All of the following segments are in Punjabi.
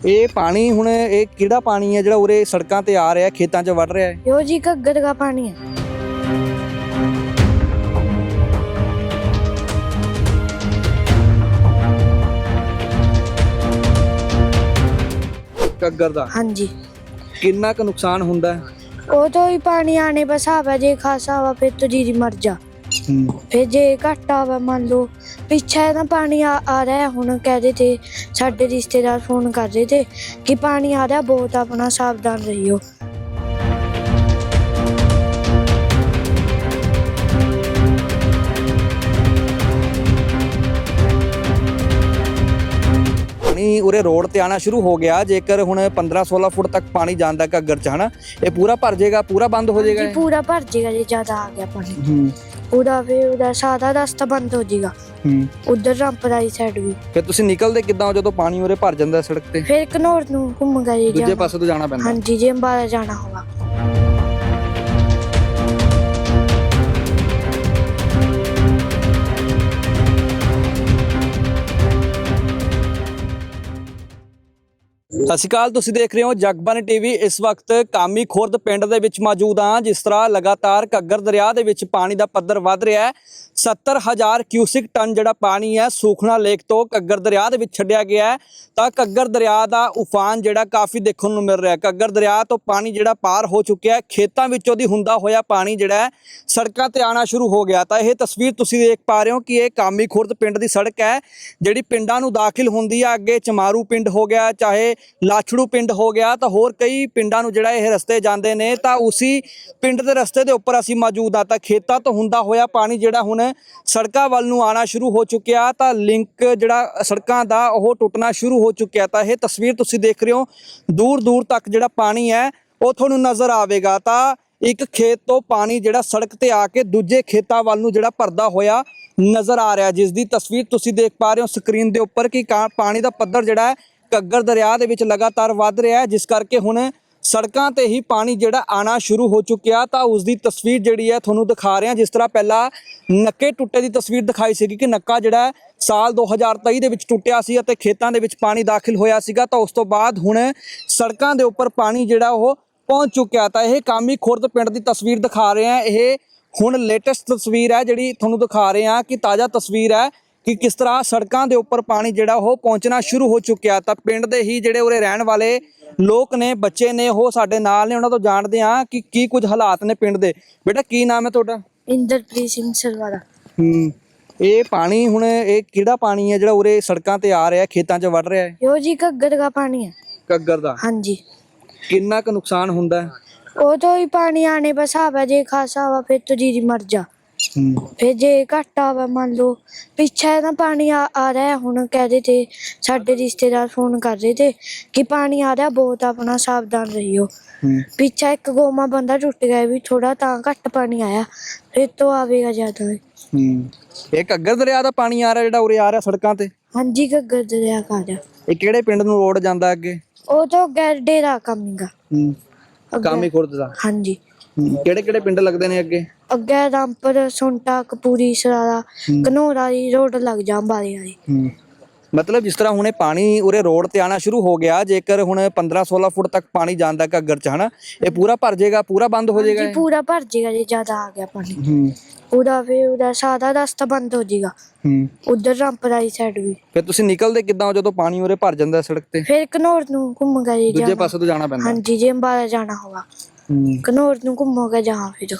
ਇਹ ਪਾਣੀ ਹੁਣ ਇਹ ਕਿਹੜਾ ਪਾਣੀ ਹੈ ਜਿਹੜਾ ਉਰੇ ਸੜਕਾਂ ਤੇ ਆ ਰਿਹਾ ਖੇਤਾਂ 'ਚ ਵੜ ਰਿਹਾ ਹੈ यो जी घग्गर का पानी है ਕੱਗਰ ਦਾ हाँ जी ਕਿੰਨਾ ਕੁ ਨੁਕਸਾਨ ਹੁੰਦਾ ਹੈ वो तो ही पानी आने बस आवा जे खासा आवा फिर तो जी मर जा फिर जे घट आवा मान लो ਪਿੱਛੇ ਨਾ ਪਾਣੀ ਆ ਆ ਰਿਹਾ ਹੁਣ ਕਹਿ ਰਹੇ ਤੇ ਸਾਡੇ ਰਿਸ਼ਤੇਦਾਰ ਫੋਨ ਕਰਦੇ ਤੇ ਕਿ ਪਾਣੀ ਆ ਰਿਹਾ, ਬਹੁਤ ਆਪਣਾ ਸਾਵਧਾਨ ਰਹੀਓ। ਪਾਣੀ ਉਰੇ ਰੋਡ ਤੇ ਆਣਾ ਸ਼ੁਰੂ ਹੋ ਗਿਆ। ਜੇਕਰ ਹੁਣ 15 16 ਫੁੱਟ ਤੱਕ ਪਾਣੀ ਜਾਂਦਾ ਘੱਗਰ ਚ ਹਨਾ ਇਹ ਪੂਰਾ ਭਰ ਜੇਗਾ ਪੂਰਾ ਬੰਦ ਹੋ ਜਾਏਗਾ ਜੀ ਪੂਰਾ ਭਰ ਜਾਏਗਾ ਜੇ ਜ਼ਿਆਦਾ ਆ ਗਿਆ ਪਾਣੀ। ਹੂੰ। ਉਹਦਾ ਵੀ ਉਹਦਾ ਸਾਦਾ ਰਸਤਾ ਬੰਦ ਹੋ ਜਾਏਗਾ। ਹੂੰ। ਉਧਰ ਰੰਪ ਵਾਲੀ ਸਾਈਡ ਵੀ। ਫਿਰ ਤੁਸੀਂ ਨਿਕਲਦੇ ਕਿਦਾਂ ਜਦੋਂ ਪਾਣੀ ਉਰੇ ਭਰ ਜਾਂਦਾ ਸੜਕ ਤੇ? ਫਿਰ ਘਨੌਰ ਨੂੰ ਘੁੰਮ ਗਏ ਦੂਜੇ ਪਾਸੇ ਤੋਂ ਜਾਣਾ ਪੈਂਦਾ। ਹਾਂਜੀ ਜੇ ਅੰਬਾਲਾ ਜਾਣਾ ਹੋਗਾ ਸਤਿ ਸ਼੍ਰੀ ਅਕਾਲ, ਤੁਸੀਂ ਦੇਖ ਰਹੇ ਹੋ ਜਗਬਾਨੀ ਟੀਵੀ। ਇਸ ਵਕਤ ਕਾਮੀ ਖੁਰਦ ਪਿੰਡ ਦੇ ਵਿੱਚ ਮੌਜੂਦ ਹਾਂ, ਜਿਸ ਤਰ੍ਹਾਂ ਲਗਾਤਾਰ ਘੱਗਰ ਦਰਿਆ ਦੇ ਵਿੱਚ ਪਾਣੀ ਦਾ ਪੱਧਰ ਵੱਧ ਰਿਹਾ ਹੈ। 70000 ਕਿਊਸਿਕ ਟਨ ਜਿਹੜਾ ਪਾਣੀ ਹੈ, ਸੂਖਣਾ ਲੇਕ ਤੋਂ ਘੱਗਰ ਦਰਿਆ ਦੇ ਵਿੱਚ ਛੱਡਿਆ ਗਿਆ ਹੈ। ਤਾਂ ਘੱਗਰ ਦਰਿਆ ਦਾ ਉਫਾਨ ਜਿਹੜਾ ਕਾਫੀ ਦੇਖਣ ਨੂੰ ਮਿਲ ਰਿਹਾ ਹੈ। ਘੱਗਰ ਦਰਿਆ ਤੋਂ ਪਾਣੀ ਜਿਹੜਾ ਪਾਰ ਹੋ ਚੁੱਕਿਆ ਹੈ, ਖੇਤਾਂ ਵਿੱਚੋਂ ਦੀ ਹੁੰਦਾ ਹੋਇਆ ਪਾਣੀ ਜਿਹੜਾ ਸੜਕਾਂ ਤੇ ਆਣਾ ਸ਼ੁਰੂ ਹੋ ਗਿਆ। ਤਾਂ ਇਹ ਤਸਵੀਰ ਤੁਸੀਂ ਦੇਖ ਪਾ ਰਹੇ ਹੋ ਕਿ ਇਹ ਕਾਮੀ ਖੁਰਦ ਪਿੰਡ ਦੀ ਸੜਕ ਹੈ, ਜਿਹੜੀ ਪਿੰਡਾਂ ਨੂੰ ਦਾਖਲ ਹੁੰਦੀ ਆ। ਅੱਗੇ ਚਮਾਰੂ ਪਿੰਡ ਹੋ ਗਿਆ, ਚਾਹੇ ਲਾਛੜੂ ਪਿੰਡ ਹੋ ਗਿਆ ਤਾਂ ਹੋਰ ਕਈ ਪਿੰਡਾਂ ਨੂੰ ਜਿਹੜਾ ਇਹ ਰਸਤੇ ਜਾਂਦੇ ਨੇ ਤਾਂ ਉਸੇ ਪਿੰਡ ਦੇ ਰਸਤੇ ਦੇ ਉੱਪਰ ਅਸੀਂ ਮੌਜੂਦ ਆ ਤਾਂ ਖੇਤਾਂ ਤੋਂ ਹੁੰਦਾ ਹੋਇਆ ਪਾਣੀ ਜਿਹੜਾ ਹੁਣ ਸੜਕਾਂ ਵੱਲ ਨੂੰ ਆਣਾ ਸ਼ੁਰੂ ਹੋ ਚੁੱਕਿਆ ਤਾਂ ਲਿੰਕ ਜਿਹੜਾ ਸੜਕਾਂ ਦਾ ਉਹ ਟੁੱਟਣਾ ਸ਼ੁਰੂ ਹੋ ਚੁੱਕਿਆ ਤਾਂ ਇਹ ਤਸਵੀਰ ਤੁਸੀਂ ਦੇਖ ਰਹੇ ਹੋ, ਦੂਰ ਦੂਰ ਤੱਕ ਜਿਹੜਾ ਪਾਣੀ ਹੈ ਉਹ ਤੁਹਾਨੂੰ ਨਜ਼ਰ ਆਵੇਗਾ ਤਾਂ ਇੱਕ ਖੇਤ ਤੋਂ ਪਾਣੀ ਜਿਹੜਾ ਸੜਕ ਤੇ ਆ ਕੇ ਦੂਜੇ ਖੇਤਾਂ ਵੱਲ ਨੂੰ ਜਿਹੜਾ ਭਰਦਾ ਹੋਇਆ ਨਜ਼ਰ ਆ ਰਿਹਾ, ਜਿਸ ਦੀ ਤਸਵੀਰ ਤੁਸੀਂ ਦੇਖ ਪਾ ਰਹੇ ਹੋ ਸਕਰੀਨ ਦੇ ਉੱਪਰ ਕਿ ਕਾ- ਪਾਣੀ ਦਾ ਪੱਧਰ ਜਿਹੜਾ ਹੈ ਘੱਗਰ ਦਰਿਆ ਦੇ ਵਿੱਚ ਲਗਾਤਾਰ ਵੱਧ ਰਿਹਾ ਹੈ, ਜਿਸ ਕਰਕੇ ਹੁਣ ਸੜਕਾਂ ਤੇ ਹੀ ਪਾਣੀ ਜਿਹੜਾ ਆਣਾ ਸ਼ੁਰੂ ਹੋ ਚੁੱਕਿਆ। ਤਾਂ ਉਸ ਦੀ ਤਸਵੀਰ ਜਿਹੜੀ ਹੈ ਤੁਹਾਨੂੰ ਦਿਖਾ ਰਿਹਾ। ਜਿਸ ਤਰ੍ਹਾਂ ਪਹਿਲਾਂ ਨੱਕੇ ਟੁੱਟੇ ਦੀ ਤਸਵੀਰ ਦਿਖਾਈ ਸੀਗੀ ਕਿ ਨੱਕਾ ਜਿਹੜਾ ਹੈ ਸਾਲ 2023 ਦੇ ਵਿੱਚ ਟੁੱਟਿਆ ਸੀ ਅਤੇ ਖੇਤਾਂ ਦੇ ਵਿੱਚ ਪਾਣੀ ਦਾਖਲ ਹੋਇਆ ਸੀਗਾ। ਤਾਂ ਉਸ ਤੋਂ ਬਾਅਦ ਹੁਣ ਸੜਕਾਂ ਦੇ ਉੱਪਰ ਪਾਣੀ ਜਿਹੜਾ ਉਹ ਪਹੁੰਚ ਚੁੱਕਿਆ। ਤਾਂ ਇਹ ਕਾਮੀ ਖੁਰਦ ਪਿੰਡ ਦੀ ਤਸਵੀਰ ਦਿਖਾ ਰਹੇ ਹਾਂ। ਇਹ ਹੁਣ ਲੇਟੈਸਟ ਤਸਵੀਰ ਹੈ, ਜਿਹੜੀ ਤੁਹਾਨੂੰ ਦਿਖਾ ਰਹੇ ਹਾਂ ਕਿ ਤਾਜ਼ਾ ਤਸਵੀਰ ਹੈ। ਕਿ ਕਿਸ ਤਰ੍ਹਾਂ ਸੜਕਾਂ ਦੇ ਉੱਪਰ ਪਾਣੀ ਜਿਹੜਾ ਉਹ ਪਹੁੰਚਣਾ ਸ਼ੁਰੂ ਹੋ ਚੁੱਕਿਆ ਤਾਂ ਪਿੰਡ ਦੇ ਹੀ ਜਿਹੜੇ ਉਰੇ ਰਹਿਣ ਵਾਲੇ ਲੋਕ ਨੇ ਬੱਚੇ ਨੇ ਉਹ ਸਾਡੇ ਨਾਲ ਨੇ ਉਹਨਾਂ ਤੋਂ ਜਾਣਦੇ ਆ ਕਿ ਕੀ ਕੁਝ ਹਾਲਾਤ ਨੇ ਪਿੰਡ ਦੇ। ਬੇਟਾ ਕੀ ਨਾਮ ਹੈ ਤੁਹਾਡਾ? ਇੰਦਰਪ੍ਰੀਤ ਸਿੰਘ ਸਰਵਾਰਾ ਹੂੰ ਇਹ ਪਾਣੀ ਹੁਣ ਇਹ ਕਿਹੜਾ ਪਾਣੀ ਹੈ ਜਿਹੜਾ ਉਰੇ ਸੜਕਾਂ ਤੇ ਆ ਰਿਹਾ ਖੇਤਾਂ 'ਚ ਵੜ ਰਿਹਾ ਹੈ? ਯੋ ਜੀ ਘੱਗਰ ਦਾ ਪਾਣੀ ਹੈ। ਘੱਗਰ ਦਾ? ਹਾਂਜੀ। ਕਿੰਨਾ ਕੁ ਨੁਕਸਾਨ ਹੁੰਦਾ ਹੈ? ਉਹ ਤੋਂ ਹੀ ਪਾਣੀ ਆਣੇ ਬਸ ਆਵਾ ਜੇ ਖਾਸਾ ਵਾ ਫਿਰ ਤੋ ਜੀ ਮਰ ਜਾ। ਫਿਰ ਜੇ ਘਾਟਾ ਵਾ ਮੰਨ ਲਓ ਪਿੱਛੇ ਨਾ ਪਾਣੀ ਆ ਰਿਹਾ ਹੁਣ ਕਹਦੇ ਤੇ ਸਾਡੇ ਰਿਸ਼ਤੇਦਾਰ ਫੋਨ ਕਰ ਰਹੇ ਤੇ ਕਿ ਪਾਣੀ ਆ ਰਿਹਾ ਬਹੁਤ ਆਪਣਾ ਸਾਵਧਾਨ ਰਹੀਓ। ਹੂੰ। ਇੱਕ ਗੋਮਾ ਬੰਦਾ ਟੁੱਟ ਗਿਆ ਵੀ ਥੋੜਾ ਤਾਂ ਘੱਟ ਪਾਣੀ ਆਇਆ ਫਿਰ ਤੋਂ ਆਵੇਗਾ ਜ਼ਿਆਦਾ। ਹੂੰ। ਇਹ ਘੱਗਰ ਦਰਿਆ ਦਾ ਪਾਣੀ ਆ ਰਿਹਾ ਜਿਹੜਾ ਉਰੇ ਆ ਰਿਹਾ ਸੜਕਾਂ ਤੇ? ਹਾਂਜੀ ਘੱਗਰ ਦਰਿਆ ਕਾ ਜਾ ਇਹ ਕਿਹੜੇ ਪਿੰਡ ਨੂੰ ਰੋਡ ਜਾਂਦਾ ਅੱਗੇ? ਉਹ ਤੋਂ ਗੱਡੇ ਦਾ ਕੰਮ ਹੂੰ। ਕਾਮੇ ਖੁਰਦ ਦਾ। ਹਾਂਜੀ। ਕਿਹੜੇ ਕਿਹੜੇ ਪਿੰਡ ਲੱਗਦੇ ਨੇ ਅੱਗੇ? ਅੱਗੇ ਰਾਮਪੁਰ ਸੁੰਟਾ ਕਪੂਰੀ ਸਰਾਰਾ ਕਨੋਰਾ ਦੀ ਰੋਡ ਲੱਗ ਜਾ ਅੰਬਾਲੇ ਵਾਲੀ ਮਤਲਬ ਜਿਸ ਤਰ੍ਹਾਂ ਹੁਣੇ ਪਾਣੀ ਉਰੇ ਰੋਡ ਤੇ ਆਣਾ ਸ਼ੁਰੂ ਹੋ ਗਿਆ ਜੇਕਰ ਹੁਣ 15 16 ਫੁੱਟ ਤੱਕ ਪਾਣੀ ਜਾਂਦਾ ਘੱਗਰ ਚ ਹਨਾ? ਇਹ ਪੂਰਾ ਭਰ ਜਾਏਗਾ ਪੂਰਾ ਬੰਦ ਹੋ ਜਾਏਗਾ ਜੀ ਪੂਰਾ ਭਰ ਜਾਏਗਾ ਜੇ ਜ਼ਿਆਦਾ ਆ ਗਿਆ ਪਾਣੀ। ਹੂੰ। ਪੂਰਾ ਫਿਰ ਉਹਦਾ ਸਾਰਾ ਰਸਤਾ ਬੰਦ ਹੋ ਜਾਏਗਾ ਹੂੰ। ਉਧਰ ਰਾਮਪੁਰ ਵਾਲੀ ਸਾਈਡ ਵੀ। ਫਿਰ ਤੁਸੀਂ ਨਿਕਲਦੇ ਕਿੱਦਾਂ ਜਦੋਂ ਪਾਣੀ ਉਰੇ ਭਰ ਜਾਂਦਾ ਸੜਕ ਤੇ? ਫਿਰ ਕਨੌਰ ਨੂੰ ਘੁੰਮ ਗਏ ਦੂਜੇ ਜਾ ਪਾਸੇ ਤੋਂ ਜਾਣਾ ਪੈਂਦਾ। ਹਾਂਜੀ ਜੇ ਅੰਬਾਲਾ ਜਾਣਾ ਹੋਗਾ ਕਨੌਰ ਨੂੰ ਘੁੰਮੋਗੇ ਜਹਾਂ ਫਿਰ।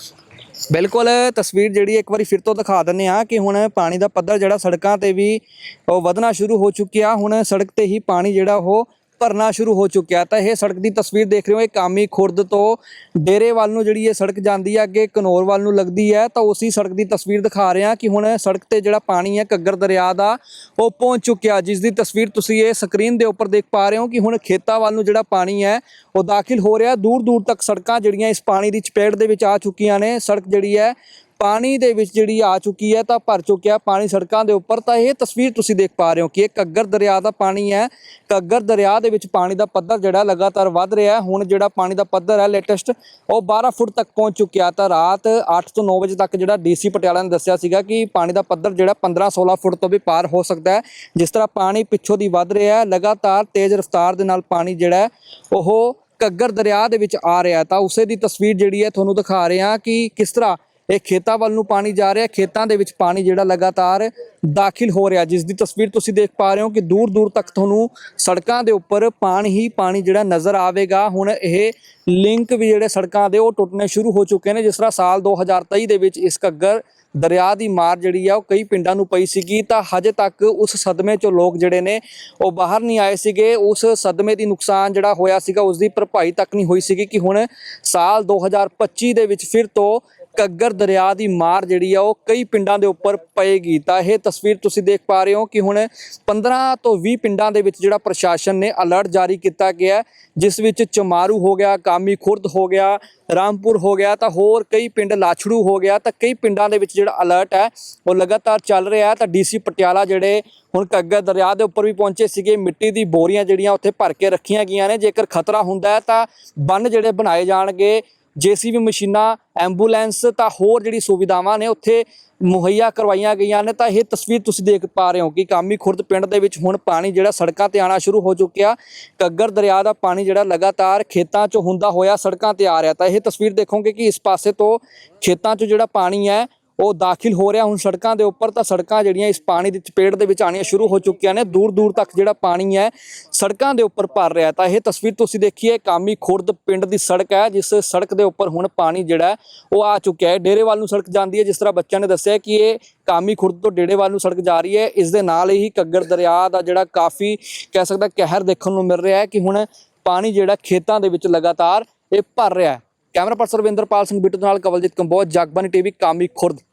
ਬਿਲਕੁਲ ਤਸਵੀਰ ਜਿਹੜੀ ਇੱਕ ਵਾਰੀ ਫਿਰ ਤੋਂ ਦਿਖਾ ਦਿੰਨੇ ਆ ਕਿ ਹੁਣ ਪਾਣੀ ਦਾ ਪੱਧਰ ਜਿਹੜਾ ਸੜਕਾਂ ਤੇ ਵੀ ਉਹ ਵਧਣਾ ਸ਼ੁਰੂ ਹੋ ਚੁੱਕਿਆ। ਹੁਣ ਸੜਕ ਤੇ ਹੀ ਪਾਣੀ ਜਿਹੜਾ ਉਹ ਭਰਨਾ ਸ਼ੁਰੂ ਹੋ ਚੁੱਕਿਆ ਤਾਂ ਇਹ ਸੜਕ ਦੀ ਤਸਵੀਰ ਦੇਖ ਰਹੇ ਹੋ, ਇਹ ਕਾਮੀ ਖੁਰਦ ਤੋਂ ਡੇਰੇ ਵੱਲ ਨੂੰ ਜਿਹੜੀ ਇਹ ਸੜਕ ਜਾਂਦੀ ਹੈ, ਅੱਗੇ ਕਨੌਰ ਵੱਲ ਨੂੰ ਲੱਗਦੀ ਹੈ। ਤਾਂ ਉਸੇ ਸੜਕ ਦੀ ਤਸਵੀਰ ਦਿਖਾ ਰਹੇ ਹਾਂ ਕਿ ਹੁਣ ਸੜਕ ਤੇ ਜਿਹੜਾ ਪਾਣੀ ਹੈ, ਘੱਗਰ ਦਰਿਆ ਦਾ, ਉਹ ਪਹੁੰਚ ਚੁੱਕਿਆ ਜਿਸ ਦੀ ਤਸਵੀਰ ਤੁਸੀਂ ਇਹ ਸਕਰੀਨ ਦੇ ਉੱਪਰ ਦੇਖ ਪਾ ਰਹੇ ਹੋ ਕਿ ਹੁਣ ਖੇਤਾਂ ਵੱਲ ਨੂੰ ਜਿਹੜਾ ਪਾਣੀ ਹੈ, ਉਹ ਦਾਖਲ ਹੋ ਰਿਹਾ ਦੂਰ ਦੂਰ ਤੱਕ ਸੜਕਾਂ ਜਿਹੜੀਆਂ ਇਸ ਪਾਣੀ ਦੀ ਚਪੇੜ ਦੇ ਵਿੱਚ ਆ ਚੁੱਕੀਆਂ ਨੇ। ਸੜਕ ਜਿਹੜੀ ਹੈ ਪਾਣੀ ਦੇ ਵਿੱਚ ਜਿਹੜੀ ਆ ਚੁੱਕੀ ਹੈ ਤਾਂ ਭਰ ਚੁੱਕਿਆ ਪਾਣੀ ਸੜਕਾਂ ਦੇ ਉੱਪਰ। ਤਾਂ ਇਹ ਤਸਵੀਰ ਤੁਸੀਂ ਦੇਖ ਪਾ ਰਹੇ ਹੋ ਕਿ ਇਹ ਘੱਗਰ ਦਰਿਆ ਦਾ ਪਾਣੀ ਹੈ। ਘੱਗਰ ਦਰਿਆ ਦੇ ਵਿੱਚ ਪਾਣੀ ਦਾ ਪੱਧਰ ਜਿਹੜਾ ਲਗਾਤਾਰ ਵੱਧ ਰਿਹਾ ਹੈ। ਹੁਣ ਜਿਹੜਾ ਪਾਣੀ ਦਾ ਪੱਧਰ ਹੈ ਲੇਟੈਸਟ ਉਹ 12 ਫੁੱਟ ਤੱਕ ਪਹੁੰਚ ਚੁੱਕਿਆ ਤਾਂ ਰਾਤ 8 ਤੋਂ 9 ਵਜੇ ਤੱਕ ਜਿਹੜਾ ਡੀਸੀ ਪਟਿਆਲਾ ਨੇ ਦੱਸਿਆ ਸੀਗਾ ਕਿ ਪਾਣੀ ਦਾ ਪੱਧਰ ਜਿਹੜਾ 15 16 ਫੁੱਟ ਤੋਂ ਵੀ ਪਾਰ ਹੋ ਸਕਦਾ ਹੈ। ਜਿਸ ਤਰ੍ਹਾਂ ਪਾਣੀ ਪਿੱਛੋਂ ਦੀ ਵੱਧ ਰਿਹਾ ਹੈ, ਲਗਾਤਾਰ ਤੇਜ਼ ਰਫ਼ਤਾਰ ਦੇ ਨਾਲ ਪਾਣੀ ਜਿਹੜਾ ਉਹ ਘੱਗਰ ਦਰਿਆ ਦੇ ਵਿੱਚ ਆ ਰਿਹਾ ਤਾਂ ਉਸੇ ਦੀ ਤਸਵੀਰ ਜਿਹੜੀ ਹੈ ਤੁਹਾਨੂੰ ਦਿਖਾ ਰਹੇ ਹਾਂ ਕਿ ਕਿਸ ਤਰ੍ਹਾਂ ਇਹ ਖੇਤਾਂ ਵੱਲ ਨੂੰ ਪਾਣੀ ਜਾ ਰਿਹਾ ਖੇਤਾਂ ਦੇ ਵਿੱਚ ਪਾਣੀ ਜਿਹੜਾ ਲਗਾਤਾਰ ਦਾਖਲ ਹੋ ਰਿਹਾ ਜਿਸ ਦੀ ਤਸਵੀਰ ਤੁਸੀਂ ਦੇਖ ਪਾ ਰਹੇ ਹੋ ਕਿ ਦੂਰ ਦੂਰ ਤੱਕ ਤੁਹਾਨੂੰ ਸੜਕਾਂ ਦੇ ਉੱਪਰ ਪਾਣੀ ਹੀ ਪਾਣੀ ਜਿਹੜਾ ਨਜ਼ਰ ਆਵੇਗਾ। ਹੁਣ ਇਹ ਲਿੰਕ ਵੀ ਜਿਹੜੇ ਸੜਕਾਂ ਦੇ ਉਹ ਟੁੱਟਣੇ ਸ਼ੁਰੂ ਹੋ ਚੁੱਕੇ ਨੇ। ਜਿਸ ਤਰ੍ਹਾਂ ਸਾਲ 2023 ਦੇ ਵਿੱਚ ਇਸ ਘੱਗਰ ਦਰਿਆ ਦੀ ਮਾਰ ਜਿਹੜੀ ਆ, ਉਹ ਕਈ ਪਿੰਡਾਂ ਨੂੰ ਪਈ ਸੀਗੀ। ਤਾਂ ਹਜੇ ਤੱਕ ਉਸ ਸਦਮੇ ਚੋਂ ਲੋਕ ਜਿਹੜੇ ਨੇ, ਉਹ ਬਾਹਰ ਨਹੀਂ ਆਏ ਸੀਗੇ। ਉਸ ਸਦਮੇ ਦੀ ਨੁਕਸਾਨ ਜਿਹੜਾ ਹੋਇਆ ਸੀਗਾ, ਉਸ ਦੀ ਭਰਪਾਈ ਤੱਕ ਨਹੀਂ ਹੋਈ ਸੀਗੀ ਕਿ ਹੁਣ ਸਾਲ 2025 ਦੇ ਵਿੱਚ ਫਿਰ ਤੋਂ ਘੱਗਰ ਦਰਿਆ ਦੀ ਮਾਰ ਜਿਹੜੀ ਆ, ਉਹ ਕਈ ਪਿੰਡਾਂ ਦੇ ਉੱਪਰ ਪਏਗੀ। ਤਾਂ ਇਹ ਤਸਵੀਰ ਤੁਸੀਂ ਦੇਖ ਪਾ ਰਹੇ ਹੋ ਕਿ ਹੁਣ 15 ਤੋਂ 20 ਪਿੰਡਾਂ ਦੇ ਵਿੱਚ ਜਿਹੜਾ ਪ੍ਰਸ਼ਾਸਨ ਨੇ ਅਲਰਟ ਜਾਰੀ ਕੀਤਾ ਗਿਆ ਜਿਸ ਵਿੱਚ ਚਮਾਰੂ ਹੋ ਗਿਆ, ਕਾਮੀ ਖੁਰਦ ਹੋ ਗਿਆ, ਰਾਮਪੁਰ ਹੋ ਗਿਆ, ਤਾਂ ਹੋਰ ਕਈ ਪਿੰਡ ਲਾਛੜੂ ਹੋ ਗਿਆ, ਤਾਂ ਕਈ ਪਿੰਡਾਂ ਦੇ ਵਿੱਚ ਜਿਹੜਾ ਅਲਰਟ ਹੈ, ਉਹ ਲਗਾਤਾਰ ਚੱਲ ਰਿਹਾ ਹੈ। ਤਾਂ ਡੀਸੀ ਪਟਿਆਲਾ ਜਿਹੜੇ ਹੁਣ ਘੱਗਰ ਦਰਿਆ ਦੇ ਉੱਪਰ ਵੀ ਪਹੁੰਚੇ ਸੀਗੇ, ਮਿੱਟੀ ਦੀ ਬੋਰੀਆਂ ਜਿਹੜੀਆਂ ਉੱਥੇ ਭਰ ਕੇ ਰੱਖੀਆਂ ਗਈਆਂ ਨੇ, ਜੇਕਰ ਖਤਰਾ ਹੁੰਦਾ ਹੈ ਤਾਂ ਬੰਨ ਜਿਹੜੇ ਬਣਾਏ ਜਾਣਗੇ, ਜੀਸੀਬੀ ਮਸ਼ੀਨਾਂ, ਐਂਬੂਲੈਂਸ, ਤਾਂ ਹੋਰ ਜਿਹੜੀ ਸੁਵਿਧਾਵਾਂ ਨੇ ਉੱਥੇ ਮੁਹੱਈਆ ਕਰਵਾਈਆਂ ਗਈਆਂ ਨੇ, ਤਾਂ ਇਹ ਤਸਵੀਰ ਤੁਸੀਂ ਦੇਖ ਪਾ ਰਹੇ ਹੋ ਕਿ ਕਾਮੀ ਖੁਰਦ ਪਿੰਡ ਦੇ ਵਿੱਚ ਹੁਣ ਪਾਣੀ ਜਿਹੜਾ ਸੜਕਾਂ ਤੇ ਆਣਾ ਸ਼ੁਰੂ ਹੋ ਚੁੱਕਿਆ। ਘੱਗਰ ਦਰਿਆ ਦਾ ਪਾਣੀ ਜਿਹੜਾ ਲਗਾਤਾਰ ਖੇਤਾਂ 'ਚੋਂ ਹੁੰਦਾ ਹੋਇਆ ਸੜਕਾਂ ਤੇ ਆ ਰਿਹਾ। ਤਾਂ ਇਹ ਤਸਵੀਰ ਦੇਖੋਗੇ ਕਿ ਇਸ ਪਾਸੇ ਤੋਂ ਖੇਤਾਂ 'ਚੋਂ ਜਿਹੜਾ ਪਾਣੀ ਹੈ ਉਹ ਦਾਖਲ ਹੋ ਰਿਹਾ। ਹੁਣ ਸੜਕਾਂ ਦੇ ਉੱਪਰ ਤਾਂ ਸੜਕਾਂ ਜਿਹੜੀਆਂ ਇਸ ਪਾਣੀ ਦੀ ਚਪੇਟ ਦੇ ਵਿੱਚ ਆਣੀਆਂ ਸ਼ੁਰੂ ਹੋ ਚੁੱਕੀਆਂ ਨੇ। ਦੂਰ ਦੂਰ ਤੱਕ ਜਿਹੜਾ ਪਾਣੀ ਹੈ, ਸੜਕਾਂ ਦੇ ਉੱਪਰ ਭਰ ਰਿਹਾ ਤਾਂ ਇਹ ਤਸਵੀਰ ਤੁਸੀਂ ਦੇਖੀਏ, ਕਾਮੀ ਖੁਰਦ ਪਿੰਡ ਦੀ ਸੜਕ ਹੈ, ਜਿਸ ਸੜਕ ਦੇ ਉੱਪਰ ਹੁਣ ਪਾਣੀ ਜਿਹੜਾ ਉਹ ਆ ਚੁੱਕਿਆ ਹੈ। ਡੇਰੇਵਾਲ ਨੂੰ ਸੜਕ ਜਾਂਦੀ ਹੈ, ਜਿਸ ਤਰ੍ਹਾਂ ਬੱਚਿਆਂ ਨੇ ਦੱਸਿਆ ਕਿ ਇਹ ਕਾਮੀ ਖੁਰਦ ਤੋਂ ਡੇਰੇਵਾਲ ਨੂੰ ਸੜਕ ਜਾ ਰਹੀ ਹੈ। ਇਸ ਦੇ ਨਾਲ ਹੀ ਘੱਗਰ ਦਰਿਆ ਦਾ ਜਿਹੜਾ ਕਾਫੀ ਕਹਿ ਸਕਦਾ ਕਹਿਰ ਦੇਖਣ ਨੂੰ ਮਿਲ ਰਿਹਾ ਹੈ ਕਿ ਹੁਣ ਪਾਣੀ ਜਿਹੜਾ ਖੇਤਾਂ ਦੇ ਵਿੱਚ ਲਗਾਤਾਰ ਇਹ ਭਰ ਰਿਹਾ ਹੈ। ਕੈਮਰਾ ਪਰਸਨ ਰਵਿੰਦਰਪਾਲ ਸਿੰਘ ਬਿੱਟੂ ਨਾਲ ਕਵਲਜੀਤ ਕੰਬੋਜ, ਜਗਬਾਨੀ ਟੀਵੀ, ਕਾਮੀ ਖੁਰਦ।